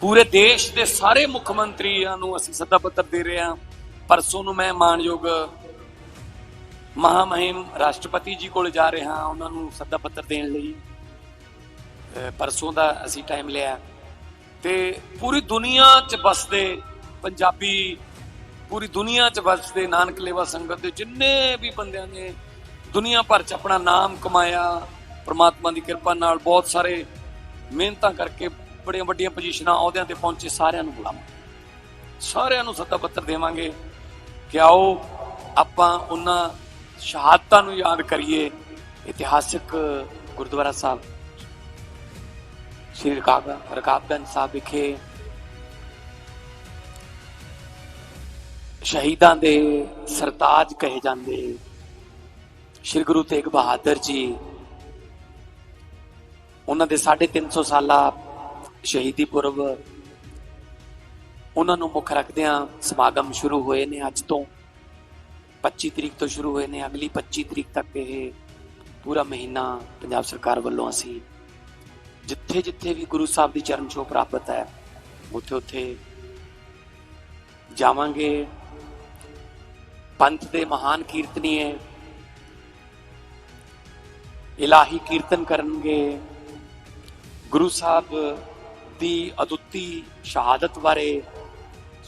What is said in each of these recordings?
ਪੂਰੇ ਦੇਸ਼ ਦੇ ਸਾਰੇ ਮੁੱਖ ਮੰਤਰੀਆਂ ਨੂੰ ਅਸੀਂ ਸੱਦਾ ਪੱਤਰ ਦੇ ਰਹੇ ਹਾਂ। ਪਰਸੋਂ ਨੂੰ ਮੈਂ ਮਾਨਯੋਗ ਮਹਾਮਹਿਮ ਰਾਸ਼ਟਰਪਤੀ ਜੀ ਕੋਲ ਜਾ ਰਿਹਾ ਹਾਂ ਉਹਨਾਂ ਨੂੰ ਸੱਦਾ ਪੱਤਰ ਦੇਣ ਲਈ। ਪਰਸੋਂ ਦਾ ਅਸੀਂ ਟਾਈਮ ਲਿਆ। ਤੇ ਪੂਰੀ ਦੁਨੀਆ 'ਚ ਵਸਦੇ ਪੰਜਾਬੀ, ਪੂਰੀ ਦੁਨੀਆ 'ਚ ਵਸਦੇ ਨਾਨਕ ਲੇਵਾ ਸੰਗਤ ਦੇ ਜਿੰਨੇ ਵੀ ਬੰਦਿਆਂ ਨੇ ਦੁਨੀਆ ਭਰ 'ਚ ਆਪਣਾ ਨਾਮ ਕਮਾਇਆ, ਪ੍ਰਮਾਤਮਾ ਦੀ ਕਿਰਪਾ ਨਾਲ ਬਹੁਤ ਸਾਰੇ ਮਿਹਨਤਾਂ ਕਰਕੇ ਬੜੀਆਂ ਵੱਡੀਆਂ ਪੋਜੀਸ਼ਨਾਂ ਅਹੁਦਿਆਂ ਤੇ ਪਹੁੰਚੇ ਸਾਰਿਆਂ ਨੂੰ ਬੁਲਾਵਾਂਗੇ ਸਾਰਿਆਂ ਨੂੰ ਸੱਦਾ ਪੱਤਰ ਦੇਵਾਂਗੇ ਕਿ ਆਓ ਆਪਾਂ ਉਹਨਾਂ ਸ਼ਹਾਦਤਾਂ ਨੂੰ ਯਾਦ ਕਰੀਏ, ਇਤਿਹਾਸਿਕ ਗੁਰਦੁਆਰਾ ਸਾਹਿਬ, ਸ਼੍ਰੀ ਰਕਾਬ ਰਕਾਬਗੰਜ ਸਾਹਿਬ ਵਿਖੇ, ਸ਼ਹੀਦਾਂ ਦੇ ਸਰਤਾਜ ਕਹੇ ਜਾਂਦੇ, ਸ਼੍ਰੀ ਗੁਰੂ ਤੇਗ ਬਹਾਦਰ ਜੀ, ਉਹਨਾਂ ਦੇ 350 ਸਾਲਾ ਸ਼ਹੀਦੀ ਪੁਰਬ, ਉਹਨਾਂ ਨੂੰ ਮੁੱਖ ਰੱਖਦਿਆਂ ਸਮਾਗਮ ਸ਼ੁਰੂ ਹੋਏ ਨੇ ਅੱਜ ਤੋਂ 25 ਤਰੀਕ ਤੋਂ ਸ਼ੁਰੂ ਹੋਏ ਨੇ। ਅਗਲੀ 25 ਤਰੀਕ ਤੱਕ ਇਹ ਪੂਰਾ ਮਹੀਨਾ ਪੰਜਾਬ ਸਰਕਾਰ ਵੱਲੋਂ ਅਸੀਂ ਜਿੱਥੇ ਜਿੱਥੇ ਵੀ ਗੁਰੂ ਸਾਹਿਬ ਦੀ ਚਰਨ ਛੋਹ ਪ੍ਰਾਪਤ ਹੈ ਉੱਥੇ ਉੱਥੇ ਜਾਵਾਂਗੇ। ਪੰਥ ਦੇ ਮਹਾਨ ਕੀਰਤਨੀਏ ਇਲਾਹੀ ਕੀਰਤਨ ਕਰਨਗੇ। ਗੁਰੂ ਸਾਹਿਬ ਦੀ ਅਦੁੱਤੀ ਸ਼ਹਾਦਤ ਬਾਰੇ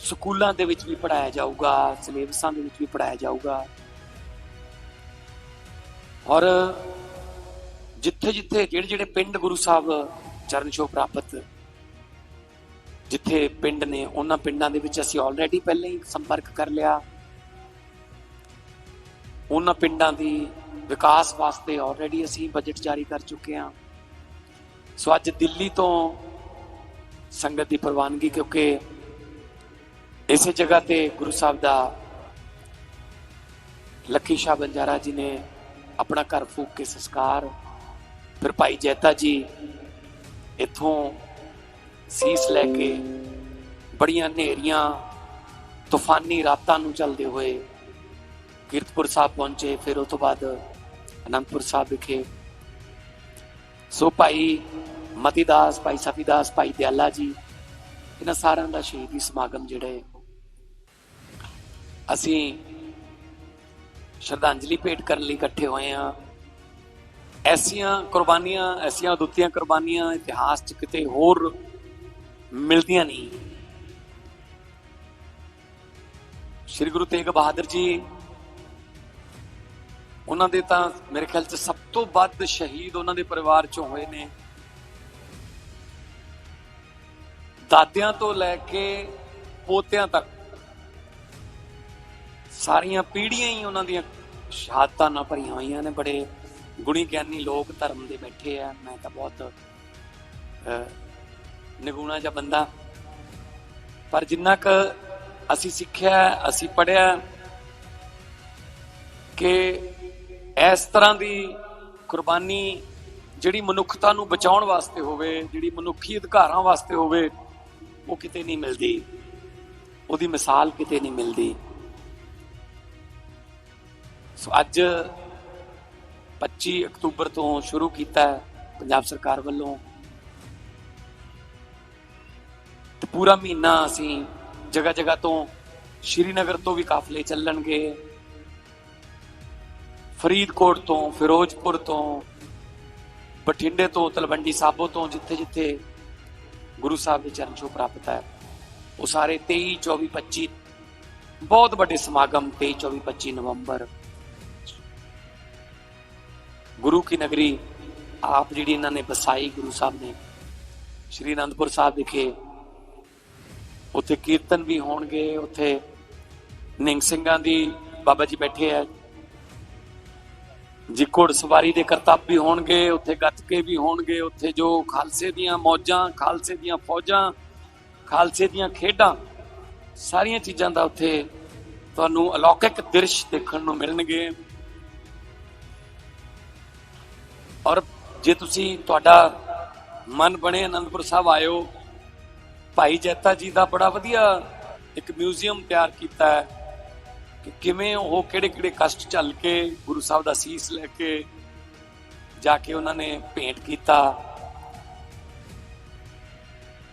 ਸਕੂਲਾਂ ਦੇ ਵਿੱਚ ਵੀ ਪੜਾਇਆ ਜਾਊਗਾ, ਸਿਲੇਬਸਾਂ ਦੇ ਵਿੱਚ ਵੀ ਪੜਾਇਆ ਜਾਊਗਾ। ਔਰ ਜਿੱਥੇ ਜਿੱਥੇ ਜਿਹੜੇ ਜਿਹੜੇ ਪਿੰਡ ਗੁਰੂ ਸਾਹਿਬ ਚਰਨ ਛੋਹ ਪ੍ਰਾਪਤ ਜਿੱਥੇ ਪਿੰਡ ਨੇ, ਉਹਨਾਂ ਪਿੰਡਾਂ ਦੇ ਵਿੱਚ ਅਸੀਂ ਆਲਰੇਡੀ ਪਹਿਲਾਂ ਹੀ ਸੰਪਰਕ ਕਰ ਲਿਆ। ਉਹਨਾਂ ਪਿੰਡਾਂ ਦੀ ਵਿਕਾਸ ਵਾਸਤੇ ਆਲਰੇਡੀ ਅਸੀਂ ਬਜਟ ਜਾਰੀ ਕਰ ਚੁੱਕੇ ਹਾਂ। ਸੋ ਅੱਜ ਦਿੱਲੀ ਤੋਂ ਸੰਗਤ ਦੀ ਪ੍ਰਵਾਨਗੀ ਕਿਉਂਕਿ ਇਸੇ ਜਗ੍ਹਾ ਤੇ ਗੁਰੂ ਸਾਹਿਬ ਦਾ ਲੱਖੀ ਸ਼ਾਹ ਬੰਜਾਰਾ ਜੀ ਨੇ ਆਪਣਾ ਘਰ ਫੂਕ ਕੇ ਸੰਸਕਾਰ, ਫਿਰ ਭਾਈ ਜੈਤਾ ਜੀ ਇੱਥੋਂ ਸੀਸ ਲੈ ਕੇ ਬੜੀਆਂ ਹਨੇਰੀਆਂ, ਤੂਫਾਨੀ ਰਾਤਾਂ ਨੂੰ ਚੱਲਦੇ ਹੋਏ ਕੀਰਤਪੁਰ ਸਾਹਿਬ ਪਹੁੰਚੇ, ਫਿਰ ਉਸ ਤੋਂ ਬਾਅਦ ਅਨੰਦਪੁਰ ਸਾਹਿਬ ਵਿਖੇ। ਸੋ ਭਾਈ ਮਤੀ ਦਾਸ, ਭਾਈ ਸਫੀਦਾਸ ਭਾਈ ਦਿਆਲਾ ਜੀ, ਇਹਨਾਂ ਸਾਰਿਆਂ ਦਾ ਸ਼ਹੀਦੀ ਸਮਾਗਮ ਜਿਹੜੇ ਅਸੀਂ ਸ਼ਰਧਾਂਜਲੀ ਭੇਟ ਕਰਨ ਲਈ ਇਕੱਠੇ ਹੋਏ ਆ ਐਸੀਆਂ ਕੁਰਬਾਨੀਆਂ, ਐਸੀਆਂ ਦੁੱਤੀਆਂ ਕੁਰਬਾਨੀਆਂ ਇਤਿਹਾਸ 'ਚ ਕਿਤੇ ਹੋਰ ਮਿਲਦੀਆਂ ਨਹੀਂ। ਸ਼੍ਰੀ ਗੁਰੂ ਤੇਗ ਬਹਾਦਰ ਜੀ, ਉਹਨਾਂ ਦੇ ਤਾਂ ਮੇਰੇ ਖਿਆਲ 'ਚ ਸਭ ਤੋਂ ਵੱਧ ਸ਼ਹੀਦ ਉਹਨਾਂ ਦੇ ਪਰਿਵਾਰ 'ਚੋਂ ਹੋਏ ਨੇ। ਦਾਦਿਆਂ ਤੋਂ ਲੈ ਕੇ ਪੋਤਿਆਂ ਤੱਕ ਸਾਰੀਆਂ ਪੀੜ੍ਹੀਆਂ ਹੀ ਉਹਨਾਂ ਦੀਆਂ ਸ਼ਹਾਦਤਾਂ ਨਾਲ ਭਰੀਆਂ ਹੋਈਆਂ ਨੇ। ਬੜੇ ਗੁਣੀ ਗਿਆਨੀ ਲੋਕ ਧਰਮ ਦੇ ਬੈਠੇ ਆ। ਮੈਂ ਤਾਂ ਬਹੁਤ ਅਹ, ਨਿਗੂਣਾ ਜਿਹਾ ਬੰਦਾ। ਪਰ ਜਿੰਨਾ ਕ ਅਸੀਂ ਸਿੱਖਿਆ ਅਸੀਂ ਪੜਿਆ ਕਿ ਇਸ ਤਰ੍ਹਾਂ ਦੀ ਕੁਰਬਾਨੀ ਜਿਹੜੀ ਮਨੁੱਖਤਾ ਨੂੰ ਬਚਾਉਣ ਵਾਸਤੇ ਹੋਵੇ ਜਿਹੜੀ ਮਨੁੱਖੀ ਅਧਿਕਾਰਾਂ ਵਾਸਤੇ ਹੋਵੇ ਉਹ ਕਿਤੇ ਨਹੀਂ ਮਿਲਦੀ। ਉਹਦੀ ਮਿਸਾਲ ਕਿਤੇ ਨਹੀਂ ਮਿਲਦੀ। ਸੋ ਅੱਜ 25 ਅਕਤੂਬਰ ਤੋਂ ਸ਼ੁਰੂ ਕੀਤਾ ਪੰਜਾਬ ਸਰਕਾਰ ਵੱਲੋਂ। ਤੇ ਪੂਰਾ ਮਹੀਨਾ ਅਸੀਂ ਜਗ੍ਹਾ ਜਗ੍ਹਾ ਤੋਂ ਸ਼੍ਰੀਨਗਰ ਤੋਂ ਵੀ ਕਾਫਲੇ ਚੱਲਣਗੇ। ਫਰੀਦਕੋਟ ਤੋਂ, ਫਿਰੋਜ਼ਪੁਰ ਤੋਂ, ਬਠਿੰਡੇ ਤੋਂ, ਤਲਵੰਡੀ ਸਾਬੋ ਤੋਂ ਜਿੱਥੇ ਜਿੱਥੇ ਗੁਰੂ ਸਾਹਿਬ ਦੇ ਚਰਨ ਛੋਹ ਪ੍ਰਾਪਤ ਹੈ। ਉਹ ਸਾਰੇ 23 24 25 ਬਹੁਤ ਵੱਡੇ ਸਮਾਗਮ 23 24 25 ਨਵੰਬਰ। ਗੁਰੂ ਕੀ ਨਗਰੀ, ਆਪ ਜਿਹੜੀ ਇਹਨਾਂ ਨੇ ਬਸਾਈ ਗੁਰੂ ਸਾਹਿਬ ਨੇ, ਸ਼੍ਰੀ ਅਨੰਦਪੁਰ ਸਾਹਿਬ ਵਿਖੇ, ਉੱਥੇ ਕੀਰਤਨ ਵੀ ਹੋਣਗੇ, ਉੱਥੇ ਨਿੰਗ ਸਿੰਘਾਂ ਦੀ ਬਾਬਾ ਜੀ ਬੈਠੇ ਆ। ਜੀ ਘੋੜ ਸਵਾਰੀ ਦੇ ਕਰਤੱਵ ਵੀ ਹੋਣਗੇ, ਉੱਥੇ ਗੱਤਕੇ ਵੀ ਹੋਣਗੇ, ਉੱਥੇ ਜੋ ਖਾਲਸੇ ਦੀਆਂ ਮੌਜਾਂ, ਖਾਲਸੇ ਦੀਆਂ ਫੌਜਾਂ, ਖਾਲਸੇ ਦੀਆਂ ਖੇਡਾਂ, ਸਾਰੀਆਂ ਚੀਜ਼ਾਂ ਦਾ ਉੱਥੇ ਤੁਹਾਨੂੰ ਅਲੌਕਿਕ ਦ੍ਰਿਸ਼ ਦੇਖਣ ਨੂੰ ਮਿਲਣਗੇ। ਔਰ ਜੇ ਤੁਸੀਂ ਤੁਹਾਡਾ ਮਨ ਬਣੇ, ਅਨੰਦਪੁਰ ਸਾਹਿਬ ਆਇਓ। ਭਾਈ ਜੈਤਾ ਜੀ ਦਾ ਬੜਾ ਵਧੀਆ ਇੱਕ ਮਿਊਜ਼ੀਅਮ ਤਿਆਰ ਕੀਤਾ ਹੈ। ਕਿ ਕਿਵੇਂ ਉਹ ਕਿਹੜੇ ਕਿਹੜੇ ਕਸ਼ਟ ਝੱਲ ਕੇ ਗੁਰੂ ਸਾਹਿਬ ਦਾ ਸੀਸ ਲੈ ਕੇ ਜਾ ਕੇ ਉਹਨਾਂ ਨੇ ਭੇਂਟ ਕੀਤਾ।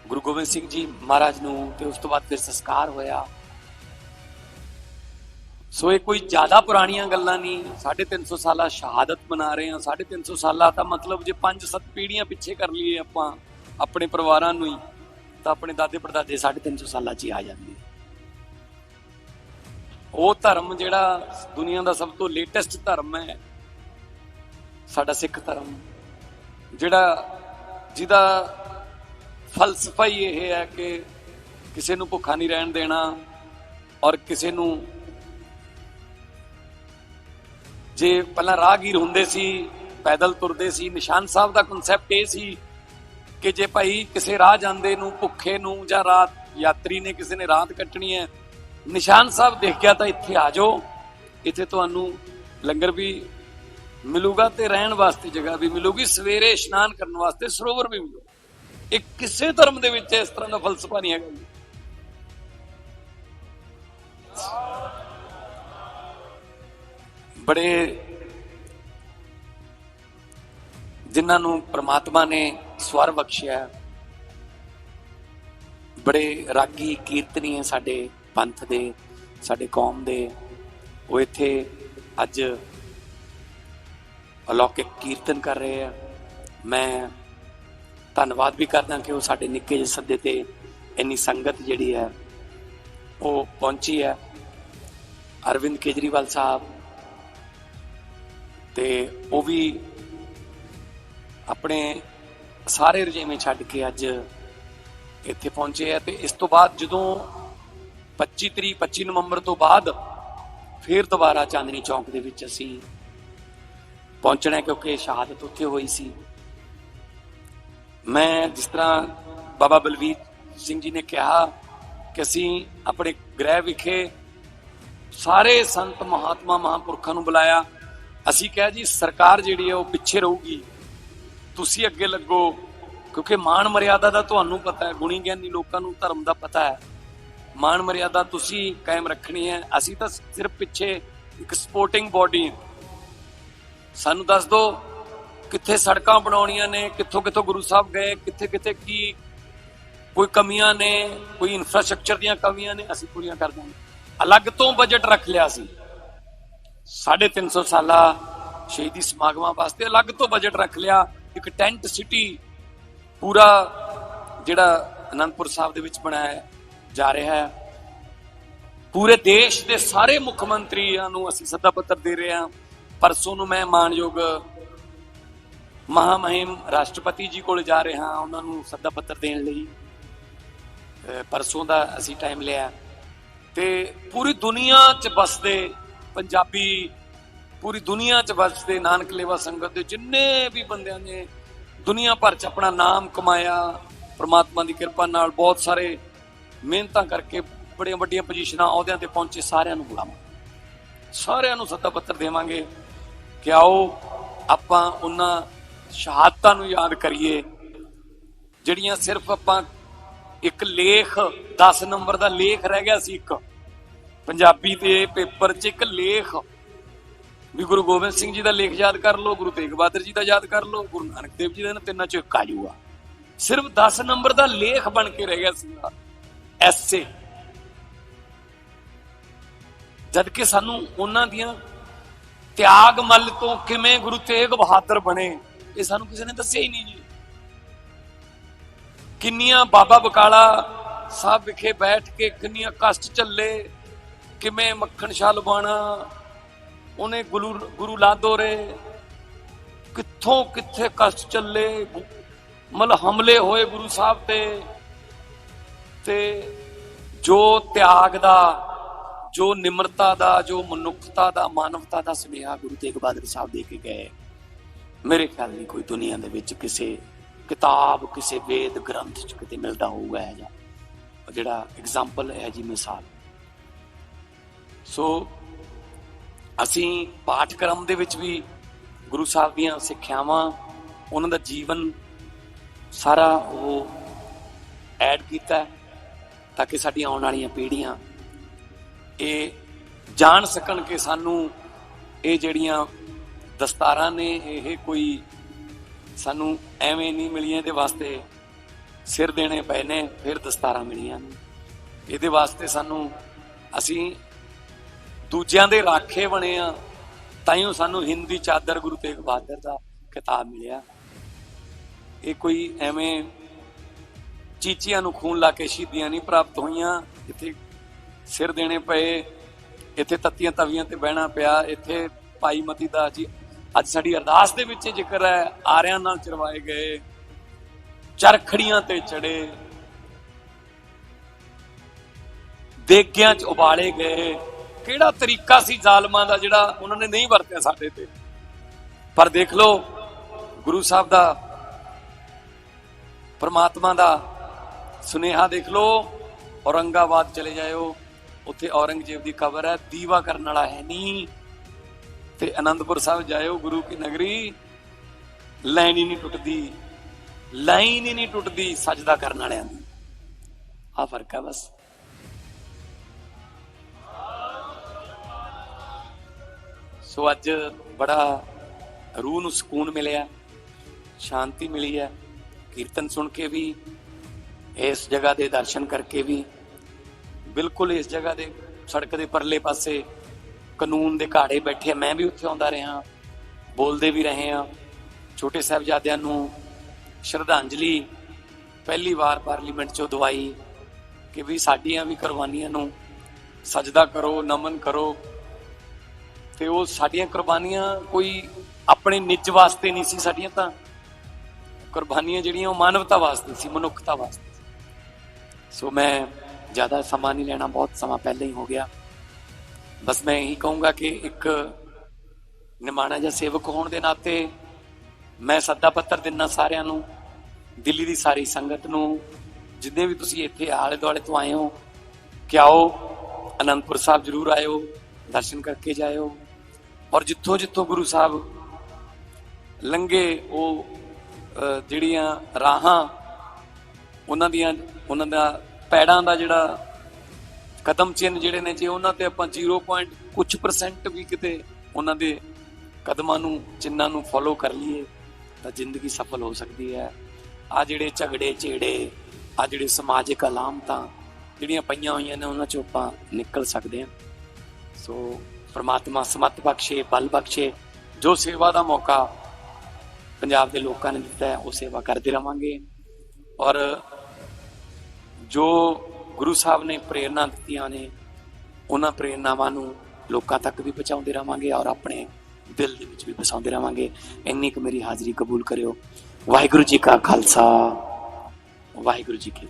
ਗੁਰੂ ਗੋਬਿੰਦ ਸਿੰਘ ਜੀ ਮਹਾਰਾਜ ਨੂੰ ਤੇ ਉਸ ਤੋਂ ਬਾਅਦ ਫਿਰ ਸੰਸਕਾਰ ਹੋਇਆ। ਸੋ ਇਹ ਕੋਈ ਜ਼ਿਆਦਾ ਪੁਰਾਣੀਆਂ ਗੱਲਾਂ ਨਹੀਂ 350 ਸਾਲਾ ਸ਼ਹਾਦਤ ਮਨਾ ਰਹੇ ਹਾਂ। 350 ਸਾਲਾ ਤਾਂ ਮਤਲਬ ਜੇ 5-7 ਪੀੜ੍ਹੀਆਂ ਪਿੱਛੇ ਕਰ ਲਈਏ ਆਪਾਂ ਆਪਣੇ ਪਰਿਵਾਰਾਂ ਨੂੰ ਹੀ, ਤਾਂ ਆਪਣੇ ਦਾਦੇ ਪੜਦਾਦੇ 350 ਸਾਲਾਂ 'ਚ ਹੀ ਆ ਜਾਂਦੇ ਉਹ ਧਰਮ ਜਿਹੜਾ ਦੁਨੀਆ ਦਾ ਸਭ ਤੋਂ ਲੇਟੈਸਟ ਧਰਮ ਹੈ, ਸਾਡਾ ਸਿੱਖ ਧਰਮ। ਜਿਹੜਾ ਜਿਹਦਾ ਫਲਸਫਾ ਹੀ ਇਹ ਹੈ ਕਿ ਕਿਸੇ ਨੂੰ ਭੁੱਖਾ ਨਹੀਂ ਰਹਿਣ ਦੇਣਾ ਔਰ ਕਿਸੇ ਨੂੰ ਜੇ ਪਹਿਲਾਂ ਰਾਹਗੀਰ ਹੁੰਦੇ ਸੀ, ਪੈਦਲ ਤੁਰਦੇ ਸੀ, ਨਿਸ਼ਾਨ ਸਾਹਿਬ ਦਾ ਕਨਸੈਪਟ ਇਹ ਸੀ ਕਿ ਜੇ ਭਾਈ ਕਿਸੇ ਰਾਹ ਜਾਂਦੇ ਨੂੰ, ਭੁੱਖੇ ਨੂੰ ਜਾਂ ਰਾਤ ਯਾਤਰੀ ਨੇ ਕਿਸੇ ਨੇ ਰਾਤ ਕੱਟਣੀ ਹੈ ਨਿਸ਼ਾਨ ਸਾਹਿਬ ਦੇਖ ਗਿਆ ਤਾਂ ਇੱਥੇ ਆ ਜਾਓ। ਇੱਥੇ ਤੁਹਾਨੂੰ ਲੰਗਰ ਵੀ ਮਿਲੂਗਾ ਤੇ ਰਹਿਣ ਵਾਸਤੇ ਜਗ੍ਹਾ ਵੀ ਮਿਲੂਗੀ। ਸਵੇਰੇ ਇਸ਼ਨਾਨ ਕਰਨ ਵਾਸਤੇ ਸਰੋਵਰ ਵੀ ਮਿਲੂਗਾ। ਇਹ ਕਿਸੇ ਧਰਮ ਦੇ ਵਿੱਚ ਇਸ ਤਰ੍ਹਾਂ ਦਾ ਫਲਸਫਾ ਨਹੀਂ ਹੈਗਾ ਜੀ। ਬੜੇ ਜਿਨ੍ਹਾਂ ਨੂੰ ਪ੍ਰਮਾਤਮਾ ਨੇ ਸਵਰ ਬਖਸ਼ਿਆ ਬੜੇ ਰਾਗੀ ਕੀਰਤਨੀ ਹੈ ਸਾਡੇ ਪੰਥ ਦੇ, ਸਾਡੇ ਕੌਮ ਦੇ। ਉਹ ਇੱਥੇ ਅੱਜ ਅਲੌਕਿਕ ਕੀਰਤਨ ਕਰ ਰਹੇ ਆ। ਮੈਂ ਧੰਨਵਾਦ ਵੀ ਕਰਦਾ ਕਿ ਉਹ ਸਾਡੇ ਨਿੱਕੇ ਜਿਹੇ ਸੱਦੇ ਤੇ ਇੰਨੀ ਸੰਗਤ ਜਿਹੜੀ ਹੈ, ਉਹ ਪਹੁੰਚੀ ਹੈ। ਅਰਵਿੰਦ ਕੇਜਰੀਵਾਲ ਸਾਹਿਬ ਤੇ ਉਹ ਵੀ ਆਪਣੇ ਸਾਰੇ ਰਜੇਵੇਂ ਛੱਡ ਕੇ ਅੱਜ ਇੱਥੇ ਪਹੁੰਚੇ ਆ। ਤੇ ਇਸ ਤੋਂ ਬਾਅਦ ਜਦੋਂ 25 ਤਰੀਕ 25 ਨਵੰਬਰ ਤੋਂ ਬਾਅਦ ਫਿਰ ਦੁਬਾਰਾ ਚਾਂਦਨੀ ਚੌਂਕ ਦੇ ਵਿੱਚ ਅਸੀਂ ਪਹੁੰਚਣਾ ਕਿਉਂਕਿ ਸ਼ਹਾਦਤ ਉੱਥੇ ਹੋਈ ਸੀ। ਮੈਂ ਜਿਸ ਤਰ੍ਹਾਂ ਬਾਬਾ ਬਲਵੀਰ ਸਿੰਘ ਜੀ ਨੇ ਕਿਹਾ ਕਿ ਅਸੀਂ ਆਪਣੇ ਗ੍ਰਹਿ ਵਿਖੇ ਸਾਰੇ ਸੰਤ ਮਹਾਤਮਾ ਮਹਾਂਪੁਰਖਾਂ ਨੂੰ ਬੁਲਾਇਆ। ਅਸੀਂ ਕਿਹਾ, ਜੀ, ਸਰਕਾਰ ਜਿਹੜੀ ਹੈ ਉਹ ਪਿੱਛੇ ਰਹੂਗੀ। ਤੁਸੀਂ ਅੱਗੇ ਲੱਗੋ, ਕਿਉਂਕਿ ਮਾਣ ਮਰਿਆਦਾ ਦਾ ਤੁਹਾਨੂੰ ਪਤਾ ਹੈ, ਗੁਣੀ ਗਿਆਨੀ ਲੋਕਾਂ ਨੂੰ ਧਰਮ ਦਾ ਪਤਾ ਹੈ। ਮਾਣ ਮਰਿਆਦਾ ਤੁਸੀਂ ਕਾਇਮ ਰੱਖਣੀ ਹੈ। ਅਸੀਂ ਤਾਂ ਸਿਰਫ ਪਿੱਛੇ ਇੱਕ ਸਪੋਰਟਿੰਗ ਬਾਡੀ ਹਾਂ। ਸਾਨੂੰ ਦੱਸ ਦਿਓ, ਕਿੱਥੇ ਸੜਕਾਂ ਬਣਾਉਣੀਆਂ ਨੇ, ਕਿੱਥੋਂ ਕਿੱਥੋਂ ਗੁਰੂ ਸਾਹਿਬ ਗਏ, ਕਿੱਥੇ ਕਿੱਥੇ ਕੀ ਕੋਈ ਕਮੀਆਂ ਨੇ, ਕੋਈ ਇਨਫਰਾਸਟ੍ਰਕਚਰ ਦੀਆਂ ਕਮੀਆਂ ਨੇ, ਅਸੀਂ ਪੂਰੀਆਂ ਕਰ ਦਾਂਗੇ ਅਲੱਗ ਤੋਂ ਬਜਟ ਰੱਖ ਲਿਆ ਸੀ। 350 ਸਾਲਾ ਸ਼ਹੀਦੀ ਸਮਾਗਮਾਂ ਵਾਸਤੇ ਅਲੱਗ ਤੋਂ ਬਜਟ ਰੱਖ ਲਿਆ। ਇੱਕ ਟੈਂਟ ਸਿਟੀ ਪੂਰਾ ਜਿਹੜਾ ਅਨੰਦਪੁਰ ਸਾਹਿਬ ਦੇ ਵਿੱਚ ਬਣਾਇਆ ਜਾ ਰਿਹਾ ਹੈ। ਪੂਰੇ ਦੇਸ਼ ਦੇ ਸਾਰੇ ਮੁੱਖ ਮੰਤਰੀਆਂ ਨੂੰ ਅਸੀਂ ਸੱਦਾ ਪੱਤਰ ਦੇ ਰਹੇ ਹਾਂ। ਪਰਸੋਂ ਨੂੰ ਮੈਂ ਮਾਨਯੋਗ ਮਹਾਮਹਿਮ ਰਾਸ਼ਟਰਪਤੀ ਜੀ ਕੋਲ ਜਾ ਰਿਹਾ ਹਾਂ ਉਹਨਾਂ ਨੂੰ ਸੱਦਾ ਪੱਤਰ ਦੇਣ ਲਈ। ਪਰਸੋਂ ਦਾ ਅਸੀਂ ਟਾਈਮ ਲਿਆ। ਤੇ ਪੂਰੀ ਦੁਨੀਆ 'ਚ ਵਸਦੇ ਪੰਜਾਬੀ, ਪੂਰੀ ਦੁਨੀਆ 'ਚ ਵਸਦੇ ਨਾਨਕ ਲੇਵਾ ਸੰਗਤ ਦੇ ਜਿੰਨੇ ਵੀ ਬੰਦਿਆਂ ਨੇ ਦੁਨੀਆ ਭਰ 'ਚ ਆਪਣਾ ਨਾਮ ਕਮਾਇਆ, ਪ੍ਰਮਾਤਮਾ ਦੀ ਕਿਰਪਾ ਨਾਲ ਬਹੁਤ ਸਾਰੇ ਮਿਹਨਤਾਂ ਕਰਕੇ ਬੜੀਆਂ ਵੱਡੀਆਂ ਪੋਜੀਸ਼ਨਾਂ ਅਹੁਦਿਆਂ ਤੇ ਪਹੁੰਚੇ ਸਾਰਿਆਂ ਨੂੰ ਬੁਲਾਵਾਂ ਸਾਰਿਆਂ ਨੂੰ ਸੱਦਾ ਪੱਤਰ ਦੇਵਾਂਗੇ ਕਿ ਆਓ ਆਪਾਂ ਉਹਨਾਂ ਸ਼ਹਾਦਤਾਂ ਨੂੰ ਯਾਦ ਕਰੀਏ, ਜਿਹੜੀਆਂ ਸਿਰਫ ਆਪਾਂ ਇੱਕ ਲੇਖ 10 ਨੰਬਰ ਦਾ ਲੇਖ ਰਹਿ ਗਿਆ ਸੀ ਇੱਕ। ਪੰਜਾਬੀ ਦੇ ਪੇਪਰ 'ਚ ਇੱਕ ਲੇਖ। ਵੀ ਗੁਰੂ ਗੋਬਿੰਦ ਸਿੰਘ ਜੀ ਦਾ ਲੇਖ ਯਾਦ ਕਰ ਲਓ, ਗੁਰੂ ਤੇਗ ਬਹਾਦਰ ਜੀ ਦਾ ਯਾਦ ਕਰ ਲਓ, ਗੁਰੂ ਨਾਨਕ ਦੇਵ ਜੀ ਦਾ ਇਹਨਾਂ ਤਿੰਨਾਂ 'ਚੋਂ ਇੱਕ ਆ ਜਾਊਗਾ ਸਿਰਫ 10 ਨੰਬਰ ਦਾ ਲੇਖ ਬਣ ਕੇ ਰਹਿ ਗਿਆ ਸੀ ਐਸੇ। ਜਦ ਕਿ ਸਾਨੂੰ ਉਹਨਾਂ ਦੀਆਂ ਤਿਆਗ ਮੱਲ ਤੋਂ ਕਿਵੇਂ ਗੁਰੂ ਤੇਗ ਬਹਾਦਰ ਬਣੇ, ਇਹ ਸਾਨੂੰ ਕਿਸੇ ਨੇ ਦੱਸਿਆ ਹੀ ਨਹੀਂ ਜੀ। ਕਿੰਨੀਆਂ ਬਾਬਾ ਬਕਾਲਾ ਸਾਹਿਬ ਵਿਖੇ ਬੈਠ ਕੇ ਕਿੰਨੀਆਂ ਕਸ਼ਟ ਝੱਲੇ, ਕਿਵੇਂ ਮੱਖਣ ਸ਼ਾਹ ਲਵਾਣਾ ਉਹਨੇ ਗੁਰੂ ਗੁਰੂ ਲਾਦੋਰੇ ਕਿੱਥੋਂ ਕਿੱਥੇ ਕਸ਼ਟ ਝੱਲੇ ਮਤਲਬ ਹਮਲੇ ਹੋਏ ਗੁਰੂ ਸਾਹਿਬ ਤੇ ਤੇ ਜੋ ਤਿਆਗ ਦਾ, ਜੋ ਨਿਮਰਤਾ ਦਾ, ਜੋ ਮਨੁੱਖਤਾ ਦਾ, ਮਾਨਵਤਾ ਦਾ ਸੁਨੇਹਾ ਗੁਰੂ ਤੇਗ ਬਹਾਦਰ ਸਾਹਿਬ ਦੇ ਕੇ ਗਏ। ਮੇਰੇ ਖਿਆਲ ਨਹੀਂ ਕੋਈ ਦੁਨੀਆ ਦੇ ਵਿੱਚ ਕਿਸੇ ਕਿਤਾਬ, ਕਿਸੇ ਵੇਦ ਗ੍ਰੰਥ ਚ ਕਿਤੇ ਮਿਲਦਾ ਹੋਊਗਾ ਇਹ ਜਿਹਾ। ਜਿਹੜਾ ਐਗਜ਼ਾਮਪਲ ਹੈ ਜੀ ਮਿਸਾਲ। ਸੋ ਅਸੀਂ ਪਾਠਕ੍ਰਮ ਦੇ ਵਿੱਚ ਵੀ ਗੁਰੂ ਸਾਹਿਬ ਦੀਆਂ ਸਿੱਖਿਆਵਾਂ, ਉਹਨਾਂ ਦਾ ਜੀਵਨ ਸਾਰਾ ਉਹ ਐਡ ਕੀਤਾ ਹੈ। ਤਾਂ ਕਿ ਸਾਡੀਆਂ ਆਉਣ ਵਾਲੀਆਂ ਪੀੜ੍ਹੀਆਂ ਇਹ ਜਾਣ ਸਕਣ ਕਿ ਸਾਨੂੰ ਇਹ ਜਿਹੜੀਆਂ ਦਸਤਾਰਾਂ ਨੇ, ਇਹ ਕੋਈ ਸਾਨੂੰ ਐਵੇਂ ਨਹੀਂ ਮਿਲੀਆਂ, ਇਹਦੇ ਵਾਸਤੇ ਸਿਰ ਦੇਣੇ ਪਏ ਨੇ, ਫਿਰ ਦਸਤਾਰਾਂ ਮਿਲੀਆਂ ਨੇ। ਇਹਦੇ ਵਾਸਤੇ ਸਾਨੂੰ ਅਸੀਂ ਦੂਜਿਆਂ ਦੇ ਰਾਖੇ ਬਣੇ ਆ ਤਾਈਓ ਸਾਨੂੰ ਹਿੰਦੀ ਚਾਦਰ ਗੁਰੂ ਤੇਗ ਬਹਾਦਰ ਦਾ ਕਿਤਾਬ ਮਿਲਿਆ। ਇਹ ਕੋਈ ਐਵੇਂ ਚੀਚੀਆਂ ਨੂੰ ਖੂਨ ਲਾ ਕੇ ਸ਼ਹੀਦੀਆਂ ਨਹੀਂ ਪ੍ਰਾਪਤ ਹੋਈਆਂ। ਇੱਥੇ ਸਿਰ ਦੇਣੇ ਪਏ। ਇੱਥੇ ਤੱਤੀਆਂ ਤਵੀਆਂ ਤੇ ਬਹਿਣਾ ਪਿਆ। ਇੱਥੇ ਭਾਈ ਮਤੀ ਦਾ ਜੀ, ਅੱਜ ਸਾਡੀ ਅਰਦਾਸ ਦੇ ਵਿੱਚ ਜ਼ਿਕਰ ਹੈ। ਆਰਿਆਂ ਨਾਲ ਚਰਵਾਏ ਗਏ। ਚਰਖੜੀਆਂ ਤੇ ਚੜੇ। ਦੇਗਿਆਂ 'ਚ ਉਬਾਲੇ ਗਏ। ਕਿਹੜਾ ਤਰੀਕਾ ਸੀ ਜ਼ਾਲਮਾਂ ਦਾ ਜਿਹੜਾ ਉਹਨਾਂ ਨੇ ਨਹੀਂ ਵਰਤਿਆ ਸਾਡੇ ਤੇ? ਪਰ ਦੇਖ ਲਓ, ਗੁਰੂ ਸਾਹਿਬ ਦਾ, ਪਰਮਾਤਮਾ ਦਾ ਸੁਨੇਹਾ ਦੇਖ ਲਓ, ਔਰੰਗਾਬਾਦ ਚਲੇ ਜਾਇਓ। ਉੱਥੇ ਔਰੰਗਜ਼ੇਬ ਦੀ ਕਬਰ ਹੈ, ਦੀਵਾ ਕਰਨ ਵਾਲਾ ਹੈ ਨਹੀਂ। ਤੇ ਅਨੰਦਪੁਰ ਸਾਹਿਬ ਜਾਇਓ, ਗੁਰੂ ਕੀ ਨਗਰੀ। ਲਾਈਨ ਹੀ ਨਹੀਂ ਟੁੱਟਦੀ, ਲਾਈਨ ਹੀ ਨਹੀਂ ਟੁੱਟਦੀ ਸਜਦਾ ਕਰਨ ਵਾਲਿਆਂ ਦੀ। ਆ ਫ਼ਰਕ ਹੈ ਬਸ। ਸੋ ਅੱਜ ਬੜਾ ਰੂਹ ਨੂੰ ਸਕੂਨ ਮਿਲਿਆ, ਸ਼ਾਂਤੀ ਮਿਲੀ ਹੈ। ਕੀਰਤਨ ਸੁਣ ਕੇ ਵੀ ਇਸ ਜਗ੍ਹਾ ਦੇ ਦਰਸ਼ਨ ਕਰਕੇ ਵੀ ਬਿਲਕੁਲ ਇਸ ਜਗ੍ਹਾ ਦੇ ਸੜਕ ਦੇ ਪਰਲੇ ਪਾਸੇ ਕਾਨੂੰਨ ਦੇ ਘਾੜੇ ਬੈਠੇ ਮੈਂ ਵੀ ਉੱਥੇ ਆਉਂਦਾ ਰਿਹਾ, ਬੋਲਦੇ ਵੀ ਰਹੇ ਆ। ਛੋਟੇ ਸਾਹਿਬਜ਼ਾਦਿਆਂ ਨੂੰ ਸ਼ਰਧਾਂਜਲੀ ਪਹਿਲੀ ਵਾਰ ਪਾਰਲੀਮੈਂਟ 'ਚੋਂ ਦਵਾਈ ਕਿ ਵੀ ਸਾਡੀਆਂ ਵੀ ਕੁਰਬਾਨੀਆਂ ਨੂੰ ਸਜਦਾ ਕਰੋ, ਨਮਨ ਕਰੋ। ਤੇ ਉਹ ਸਾਡੀਆਂ ਕੁਰਬਾਨੀਆਂ ਕੋਈ ਆਪਣੇ ਨਿੱਜ ਵਾਸਤੇ ਨਹੀਂ ਸੀ, ਸਾਡੀਆਂ ਤਾਂ ਕੁਰਬਾਨੀਆਂ ਜਿਹੜੀਆਂ ਉਹ ਮਾਨਵਤਾ ਵਾਸਤੇ ਸੀ, ਮਨੁੱਖਤਾ ਵਾਸਤੇ। ਸੋ ਮੈਂ ਜ਼ਿਆਦਾ ਸਮਾਂ ਨਹੀਂ ਲੈਣਾ, ਬਹੁਤ ਸਮਾਂ ਪਹਿਲਾਂ ਹੀ ਹੋ ਗਿਆ। ਬਸ ਮੈਂ ਇਹੀ ਕਹੂੰਗਾ ਕਿ ਇੱਕ ਨਿਮਾਣਾ ਜਾਂ ਸੇਵਕ ਹੋਣ ਦੇ ਨਾਤੇ ਮੈਂ ਸੱਦਾ ਪੱਤਰ ਦਿੰਨਾ ਸਾਰਿਆਂ ਨੂੰ, ਦਿੱਲੀ ਦੀ ਸਾਰੀ ਸੰਗਤ ਨੂੰ, ਜਿੰਨੇ ਵੀ ਤੁਸੀਂ ਇੱਥੇ ਆਲੇ ਦੁਆਲੇ ਤੋਂ ਆਏ ਹੋ, ਕਿ ਆਓ, ਅਨੰਦਪੁਰ ਸਾਹਿਬ ਜਰੂਰ ਆਇਓ, ਦਰਸ਼ਨ ਕਰਕੇ ਜਾਇਓ। ਔਰ ਜਿੱਥੋਂ ਜਿੱਥੋਂ ਗੁਰੂ ਸਾਹਿਬ ਲੰਗੇ ਉਹ ਜਿਹੜੀਆਂ ਰਾਹਾਂ ਉਹਨਾਂ ਦੀਆਂ, ਉਹਨਾਂ ਦਾ ਪੈੜਾਂ ਦਾ ਜਿਹੜਾ ਕਦਮ ਚਿੰਨ ਜਿਹੜੇ ਨੇ, ਜੇ ਉਹਨਾਂ ਤੇ ਆਪਾਂ 0. ਕੁਝ ਪਰਸੈਂਟ ਵੀ ਕਿਤੇ ਉਹਨਾਂ ਦੇ ਕਦਮਾਂ ਨੂੰ ਚਿੰਨਾਂ ਨੂੰ ਫੋਲੋ ਕਰ ਲਈਏ, ਤਾਂ ਜ਼ਿੰਦਗੀ ਸਫਲ ਹੋ ਸਕਦੀ ਹੈ। ਆ ਜਿਹੜੇ ਝਗੜੇ ਝੇੜੇ ਆ ਜਿਹੜੇ ਸਮਾਜਿਕ ਅਲਾਮਤਾਂ ਜਿਹੜੀਆਂ ਪਈਆਂ ਹੋਈਆਂ ਨੇ, ਉਹਨਾਂ ਚੋਂ ਆਪਾਂ ਨਿਕਲ ਸਕਦੇ ਹਾਂ। ਸੋ ਪ੍ਰਮਾਤਮਾ ਸਮਤ ਬਖਸ਼ੇ, ਬਲ ਬਖਸ਼ੇ। ਜੋ ਸੇਵਾ ਦਾ ਮੌਕਾ ਪੰਜਾਬ ਦੇ ਲੋਕਾਂ ਨੇ ਦਿੱਤਾ ਹੈ, ਉਹ ਸੇਵਾ ਕਰਦੇ ਰਵਾਂਗੇ। ਔਰ ਜੋ ਗੁਰੂ ਸਾਹਿਬ ਨੇ ਪ੍ਰੇਰਣਾ ਦਿੱਤੀਆਂ ਨੇ, ਉਹਨਾਂ ਪ੍ਰੇਰਨਾਵਾਂ ਨੂੰ ਲੋਕਾਂ ਤੱਕ ਵੀ ਪਹੁੰਚਾਉਂਦੇ ਰਵਾਂਗੇ ਔਰ ਆਪਣੇ ਦਿਲ ਦੇ ਵਿੱਚ ਵੀ ਵਸਾਉਂਦੇ ਰਵਾਂਗੇ ਇੰਨੀ ਕੁ ਮੇਰੀ ਹਾਜ਼ਰੀ ਕਬੂਲ ਕਰਿਓ। ਵਾਹਿਗੁਰੂ ਜੀ ਕਾ ਖਾਲਸਾ। ਵਾਹਿਗੁਰੂ ਜੀ ਕੀ